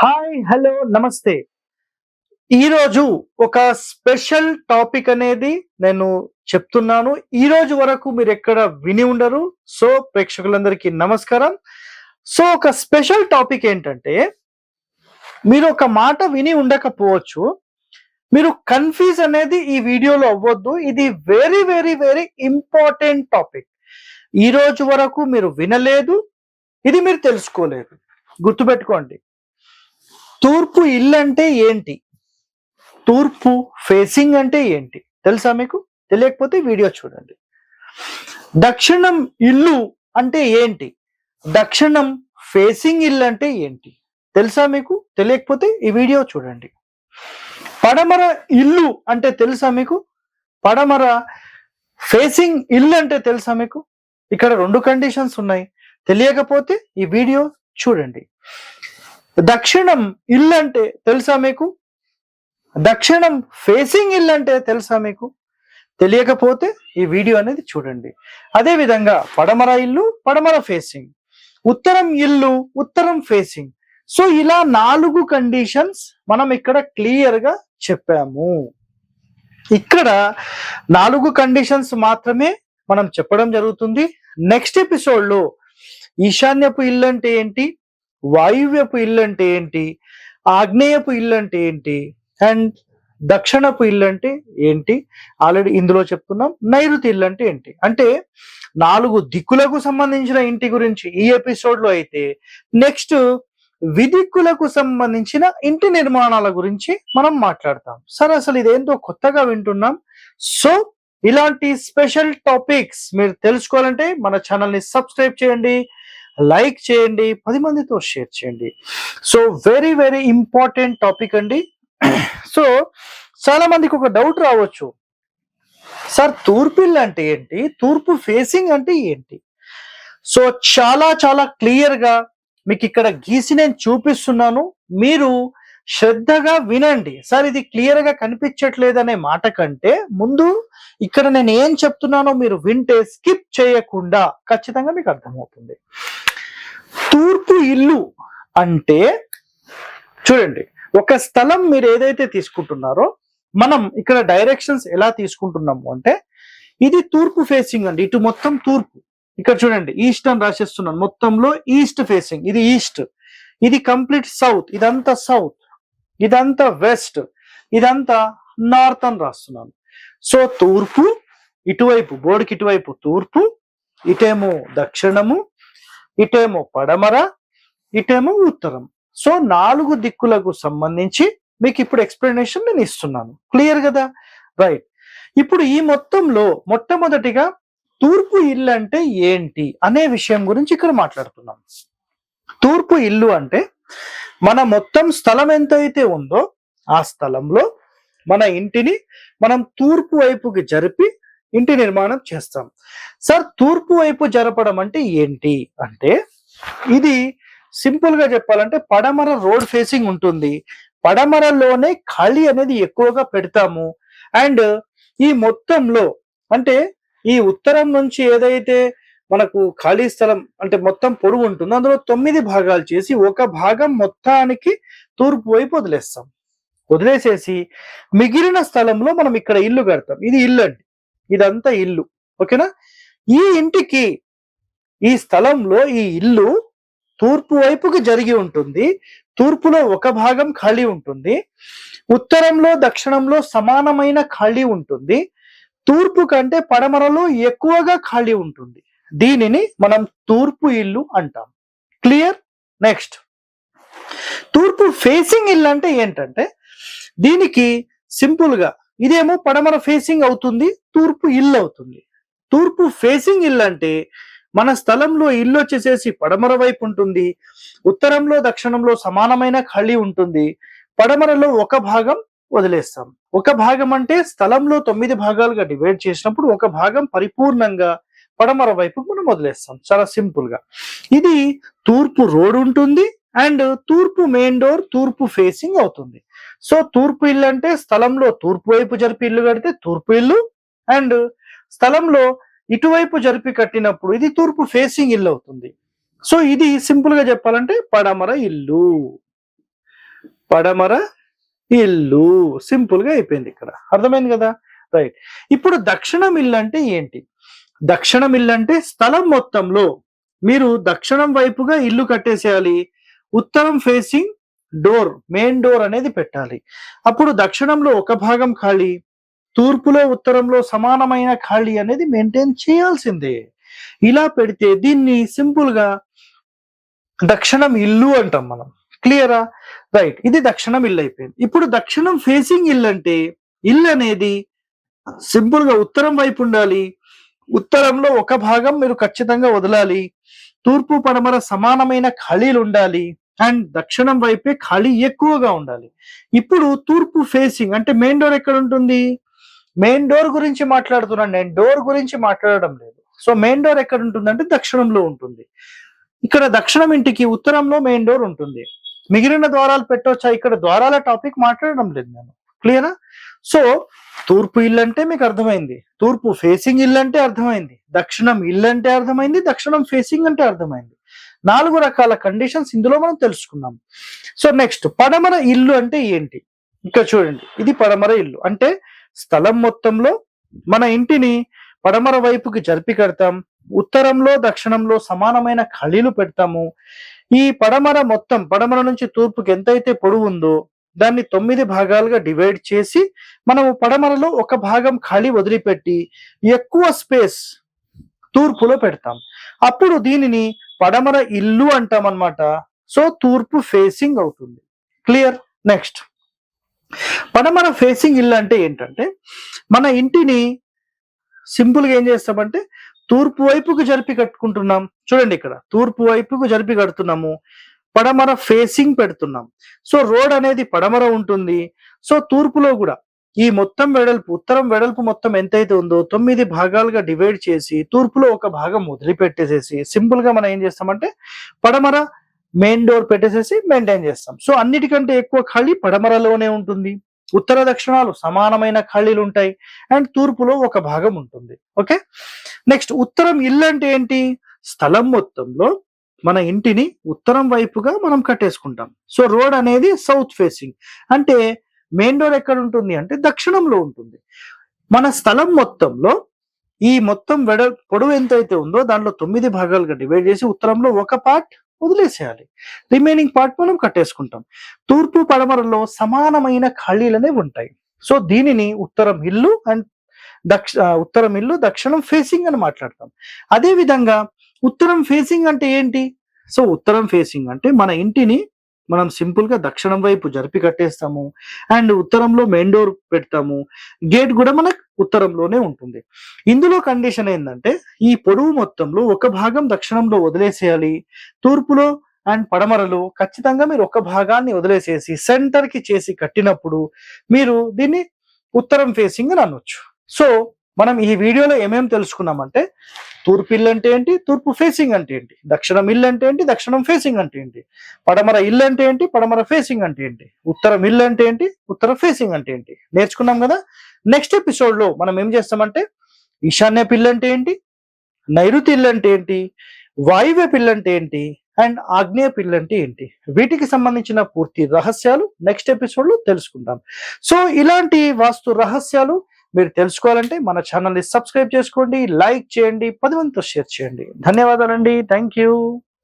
Hi hello నమస్తే. ఈరోజు ఒక స్పెషల్ టాపిక్ అనేది నేను చెప్తున్నాను. ఈ రోజు వరకు మీరు ఎక్కడ విని ఉండరు. సో ప్రేక్షకులందరికీ నమస్కారం. సో ఒక స్పెషల్ టాపిక్ ఏంటంటే మీరు ఒక మాట విని ఉండకపోవచ్చు. మీరు కన్ఫ్యూజ్ అనేది ఈ వీడియోలో అవ్వద్దు. ఇది very very very important topic ఈ రోజు వరకు మీరు వినలేదు. ఇది మీరు తెలుసుకోలేదు. గుర్తుపెట్టుకోండి. తూర్పు ఇల్లు అంటే ఏంటి? తూర్పు ఫేసింగ్ అంటే ఏంటి? తెలుసా మీకు? తెలియకపోతే వీడియో చూడండి. దక్షిణం ఇల్లు అంటే ఏంటి? దక్షిణం ఫేసింగ్ ఇల్లు అంటే ఏంటి? తెలుసా మీకు? తెలియకపోతే ఈ వీడియో చూడండి. పడమర ఇల్లు అంటే తెలుసా మీకు? పడమర ఫేసింగ్ ఇల్లు అంటే తెలుసా మీకు? ఇక్కడ రెండు కండిషన్స్ ఉన్నాయి. తెలియకపోతే ఈ వీడియో చూడండి. దక్షిణం ఇల్లు అంటే తెలుసా మీకు? దక్షిణం ఫేసింగ్ ఇల్లు అంటే తెలుసా మీకు? తెలియకపోతే ఈ వీడియో అనేది చూడండి. అదే విధంగా పడమర ఇల్లు పడమర ఫేసింగ్. ఉత్తరం ఇల్లు ఉత్తరం ఫేసింగ్. సో ఇలా నాలుగు కండిషన్స్ మనం ఇక్కడ క్లియర్గా చెప్పాము. ఇక్కడ నాలుగు కండిషన్స్ మాత్రమే మనం చెప్పడం జరుగుతుంది. నెక్స్ట్ ఎపిసోడ్లో ఈశాన్యపు ఇల్లు అంటే ఏంటి? వాయువ్యపు ఇల్లు అంటే ఏంటి? ఆగ్నేయపు ఇల్లు అంటే ఏంటి? అండ్ దక్షిణపు ఇల్లు అంటే ఏంటి? ఆల్రెడీ ఇందులో చెప్తున్నాం. నైరుతి ఇల్లు అంటే ఏంటి? అంటే నాలుగు దిక్కులకు సంబంధించిన ఇంటి గురించి ఈ ఎపిసోడ్లో అయితే నెక్స్ట్ విదిక్కులకు సంబంధించిన ఇంటి నిర్మాణాల గురించి మనం మాట్లాడతాం. సరే అసలు ఇదేంటో కొత్తగా వింటున్నాం. సో ఇలాంటి స్పెషల్ టాపిక్స్ మీరు తెలుసుకోవాలంటే మన ఛానల్ని సబ్స్క్రైబ్ చేయండి. లైక్ చేయండి పది మందితో షేర్ చేయండి. So very very important topic అండి. సో చాలా మందికి ఒక డౌట్ రావచ్చు. సార్ తూర్పు అంటే ఏంటి? తూర్పు ఫేసింగ్ అంటే ఏంటి? సో చాలా చాలా క్లియర్గా మీకు ఇక్కడ గీసి నేను చూపిస్తున్నాను. మీరు శ్రద్ధగా వినండి. సార్ ఇది క్లియర్గా కనిపించట్లేదనే మాట కంటే ముందు ఇక్కడ నేను ఏం చెప్తున్నానో మీరు వింటే స్కిప్ చేయకుండా ఖచ్చితంగా మీకు అర్థమవుతుంది. తూర్పు ఇల్లు అంటే చూడండి ఒక స్థలం మీరు ఏదైతే తీసుకుంటున్నారో మనం ఇక్కడ డైరెక్షన్స్ ఎలా తీసుకుంటున్నాము అంటే ఇది తూర్పు ఫేసింగ్ అండి ఇటు మొత్తం తూర్పు. ఇక్కడ చూడండి ఈస్ట్ అని రాసేస్తున్నాను మొత్తంలో ఈస్ట్ ఫేసింగ్ ఇది ఈస్ట్ ఇది కంప్లీట్ సౌత్ ఇదంతా సౌత్ ఇదంతా వెస్ట్ ఇదంతా నార్త్ అని రాస్తున్నాను. సో తూర్పు ఇటువైపు బోర్డుకి ఇటువైపు తూర్పు ఇటేమో దక్షిణము ఇటేమో పడమర ఇటేమో ఉత్తరం. సో నాలుగు దిక్కులకు సంబంధించి మీకు ఇప్పుడు ఎక్స్ప్లెనేషన్ నేను ఇస్తున్నాను. క్లియర్ కదా? రైట్ ఇప్పుడు ఈ మొత్తంలో మొట్టమొదటిగా తూర్పు ఇల్లు అంటే ఏంటి అనే విషయం గురించి ఇక్కడ మాట్లాడుతున్నాం. తూర్పు ఇల్లు అంటే మన మొత్తం స్థలం ఎంతైతే ఉందో ఆ స్థలంలో మన ఇంటిని మనం తూర్పు వైపుకి జరిపి ఇంటి నిర్మాణం చేస్తాం. సార్ తూర్పు వైపు జరపడం అంటే ఏంటి? అంటే ఇది సింపుల్గా చెప్పాలంటే పడమర రోడ్ ఫేసింగ్ ఉంటుంది. పడమరలోనే ఖాళీ అనేది ఎక్కువగా పెడతాము. అండ్ ఈ మొత్తంలో అంటే ఈ ఉత్తరం నుంచి ఏదైతే మనకు ఖాళీ స్థలం అంటే మొత్తం పొడుగు ఉంటుందో అందులో తొమ్మిది భాగాలు చేసి ఒక భాగం మొత్తానికి తూర్పు వైపు వదిలేస్తాం. వదిలేసేసి మిగిలిన స్థలంలో మనం ఇక్కడ ఇల్లు కడతాం. ఇది ఇల్లు అండి. ఇదంతా ఇల్లు. ఓకేనా? ఈ ఇంటికి ఈ స్థలంలో ఈ ఇల్లు తూర్పు వైపుకి జరిగి ఉంటుంది. తూర్పులో ఒక భాగం ఖాళీ ఉంటుంది. ఉత్తరంలో దక్షిణంలో సమానమైన ఖాళీ ఉంటుంది. తూర్పు కంటే పడమరలో ఎక్కువగా ఖాళీ ఉంటుంది. దీనిని మనం తూర్పు ఇల్లు అంటాం. క్లియర్? నెక్స్ట్. తూర్పు ఫేసింగ్ ఇల్లు అంటే ఏంటంటే దీనికి సింపుల్గా ఇదేమో పడమర ఫేసింగ్ అవుతుంది తూర్పు ఇల్లు అవుతుంది. తూర్పు ఫేసింగ్ ఇల్లు అంటే మన స్థలంలో ఇల్లు వచ్చేసేసి పడమర వైపు ఉంటుంది ఉత్తరంలో దక్షిణంలో సమానమైన ఖాళీ ఉంటుంది. పడమరలో ఒక భాగం వదిలేస్తాం. ఒక భాగం అంటే స్థలంలో తొమ్మిది భాగాలుగా డివైడ్ చేసినప్పుడు ఒక భాగం పరిపూర్ణంగా పడమర వైపు మనం వదిలేస్తాం. చాలా సింపుల్గా ఇది తూర్పు రోడ్ ఉంటుంది అండ్ తూర్పు మెయిన్ డోర్ తూర్పు ఫేసింగ్ అవుతుంది. సో తూర్పు ఇల్లు అంటే స్థలంలో తూర్పు వైపు జరిపి ఇల్లు కడితే తూర్పు ఇల్లు అండ్ స్థలంలో ఇటువైపు జరిపి కట్టినప్పుడు ఇది తూర్పు ఫేసింగ్ ఇల్లు అవుతుంది. సో ఇది సింపుల్గా చెప్పాలంటే పడమర ఇల్లు. పడమర ఇల్లు. సింపుల్గా అయిపోయింది ఇక్కడ. అర్థమైంది కదా? రైట్. ఇప్పుడు దక్షిణం ఇల్లు అంటే ఏంటి? దక్షిణం ఇల్లు అంటే స్థలం మొత్తంలో మీరు దక్షిణం వైపుగా ఇల్లు కట్టేసేయాలి. ఉత్తరం ఫేసింగ్ డోర్ మెయిన్ డోర్ అనేది పెట్టాలి. అప్పుడు దక్షిణంలో ఒక భాగం ఖాళీ తూర్పులో ఉత్తరంలో సమానమైన ఖాళీ అనేది మెయింటైన్ చేయాల్సిందే. ఇలా పెడితే దీన్ని సింపుల్గా దక్షిణం ఇల్లు అంటాం మనం. క్లియరా రైట్ ఇది దక్షిణం ఇల్లు అయిపోయింది. ఇప్పుడు దక్షిణం ఫేసింగ్ ఇల్లు అంటే ఇల్లు అనేది సింపుల్గా ఉత్తరం వైపు ఉండాలి. ఉత్తరంలో ఒక భాగం మీరు ఖచ్చితంగా వదలాలి. తూర్పు పడమర సమానమైన ఖాళీలు ఉండాలి. అండ్ దక్షిణం వైపే ఖాళీ ఎక్కువగా ఉండాలి. ఇప్పుడు తూర్పు ఫేసింగ్ అంటే మెయిన్ డోర్ ఎక్కడ ఉంటుంది? మెయిన్ డోర్ గురించి మాట్లాడుతున్నాను. నేను డోర్ గురించి మాట్లాడడం లేదు. సో మెయిన్ డోర్ ఎక్కడ ఉంటుంది అంటే దక్షిణంలో ఉంటుంది. ఇక్కడ దక్షిణం ఇంటికి ఉత్తరంలో మెయిన్ డోర్ ఉంటుంది. మిగిలిన ద్వారాలు పెట్టవచ్చా ఇక్కడ ద్వారాల టాపిక్ మాట్లాడడం లేదు నేను. క్లియరా సో తూర్పు ఇల్లు అంటే మీకు అర్థమైంది. తూర్పు ఫేసింగ్ ఇల్లు అంటే అర్థమైంది. దక్షిణం ఇల్లు అంటే అర్థమైంది. దక్షిణం ఫేసింగ్ అంటే అర్థమైంది. నాలుగు రకాల కండిషన్స్ ఇందులో మనం తెలుసుకున్నాం సో నెక్స్ట్ పడమర ఇల్లు అంటే ఏంటి? ఇంకా చూడండి. ఇది పడమర ఇల్లు. అంటే స్థలం మొత్తంలో మన ఇంటిని పడమర వైపుకి జరిపి కడతాం. ఉత్తరంలో దక్షిణంలో సమానమైన ఖళీలు పెడతాము. ఈ పడమర మొత్తం పడమర నుంచి తూర్పుకి ఎంతైతే పొడవు ఉందో దాన్ని తొమ్మిది భాగాలుగా డివైడ్ చేసి మనము పడమరలో ఒక భాగం ఖాళీ వదిలిపెట్టి ఎక్కువ స్పేస్ తూర్పులో పెడతాం. అప్పుడు దీనిని పడమర ఇల్లు అంటాం అన్నమాట సో తూర్పు ఫేసింగ్ అవుతుంది. క్లియర్ నెక్స్ట్ పడమర ఫేసింగ్ ఇల్లు అంటే ఏంటంటే మన ఇంటిని సింపుల్గా ఏం చేస్తామంటే తూర్పు వైపుకు జరిపి కట్టుకుంటున్నాం. చూడండి ఇక్కడ. తూర్పు వైపుకు జరిపి కడుతున్నాము. పడమర ఫేసింగ్ పెడుతున్నాం. సో రోడ్ అనేది పడమర ఉంటుంది. సో తూర్పులో కూడా ఈ మొత్తం వెడల్పు ఉత్తరం వెడల్పు మొత్తం ఎంతైతే ఉందో తొమ్మిది భాగాలుగా డివైడ్ చేసి తూర్పులో ఒక భాగం వదిలిపెట్టేసేసి సింపుల్గా మనం ఏం చేస్తామంటే పడమర మెయిన్ డోర్ పెట్టేసేసి మెయింటైన్ చేస్తాం. సో అన్నిటికంటే ఎక్కువ ఖాళీ పడమరలోనే ఉంటుంది. ఉత్తర దక్షిణాలు సమానమైన ఖాళీలు ఉంటాయి. అండ్ తూర్పులో ఒక భాగం ఉంటుంది. ఓకే? నెక్స్ట్ ఉత్తరం ఇల్లు అంటే ఏంటి? స్థలం మొత్తంలో మన ఇంటిని ఉత్తరం వైపుగా మనం కట్టేసుకుంటాం. సో రోడ్ అనేది సౌత్ ఫేసింగ్. అంటే మెయిన్ డోర్ ఎక్కడ ఉంటుంది అంటే దక్షిణంలో ఉంటుంది. మన స్థలం మొత్తంలో ఈ మొత్తం వెడ పొడవు ఎంతైతే ఉందో దాంట్లో తొమ్మిది భాగాలుగా డివైడ్ చేసి ఉత్తరంలో ఒక పార్ట్ వదిలేసేయాలి. రిమైనింగ్ పార్ట్ మనం కట్టేసుకుంటాం. తూర్పు పడమరలో సమానమైన ఖాళీలనే ఉంటాయి. సో దీనిని ఉత్తరం ఇల్లు అండ్ దక్ష ఉత్తరం ఇల్లు దక్షిణం ఫేసింగ్ అని మాట్లాడతాం. అదే విధంగా ఉత్తరం ఫేసింగ్ అంటే ఏంటి? సో ఉత్తరం ఫేసింగ్ అంటే మన ఇంటిని మనం సింపుల్గా దక్షిణం వైపు జరిపి కట్టేస్తాము. అండ్ ఉత్తరంలో మెయిన్ డోర్ పెడతాము. గేట్ కూడా మనకు ఉత్తరంలోనే ఉంటుంది. ఇందులో కండిషన్ ఏంటంటే ఈ పొడవు మొత్తంలో ఒక భాగం దక్షిణంలో వదిలేసేయాలి. తూర్పులో అండ్ పడమరలో ఖచ్చితంగా మీరు ఒక భాగాన్ని వదిలేసేసి సెంటర్కి చేసి కట్టినప్పుడు మీరు దీన్ని ఉత్తరం ఫేసింగ్ అని అనొచ్చు. సో మనం ఈ వీడియోలో ఏమేమి తెలుసుకున్నామంటే తూర్పు ఇల్లు అంటే ఏంటి తూర్పు ఫేసింగ్ అంటే ఏంటి దక్షిణం ఇల్లు అంటే ఏంటి దక్షిణం ఫేసింగ్ అంటే ఏంటి పడమర ఇల్లు అంటే ఏంటి పడమర ఫేసింగ్ అంటే ఏంటి ఉత్తరం ఇల్లు అంటే ఏంటి ఉత్తర ఫేసింగ్ అంటే ఏంటి నేర్చుకున్నాం కదా నెక్స్ట్ ఎపిసోడ్లో మనం ఏం చేస్తామంటే ఈశాన్య పిల్లు అంటే ఏంటి నైరుతి ఇల్లు అంటే ఏంటి వాయువ్య పిల్లు అంటే ఏంటి అండ్ ఆగ్నేయ పిల్లు అంటే ఏంటి వీటికి సంబంధించిన పూర్తి రహస్యాలు నెక్స్ట్ ఎపిసోడ్లో తెలుసుకుందాం సో ఇలాంటి వాస్తు రహస్యాలు మీరు తెలుసుకోవాలంటే మన ఛానల్ని సబ్స్క్రైబ్ చేసుకోండి లైక్ చేయండి పది మందితో షేర్ చేయండి. ధన్యవాదాలండి. Thank you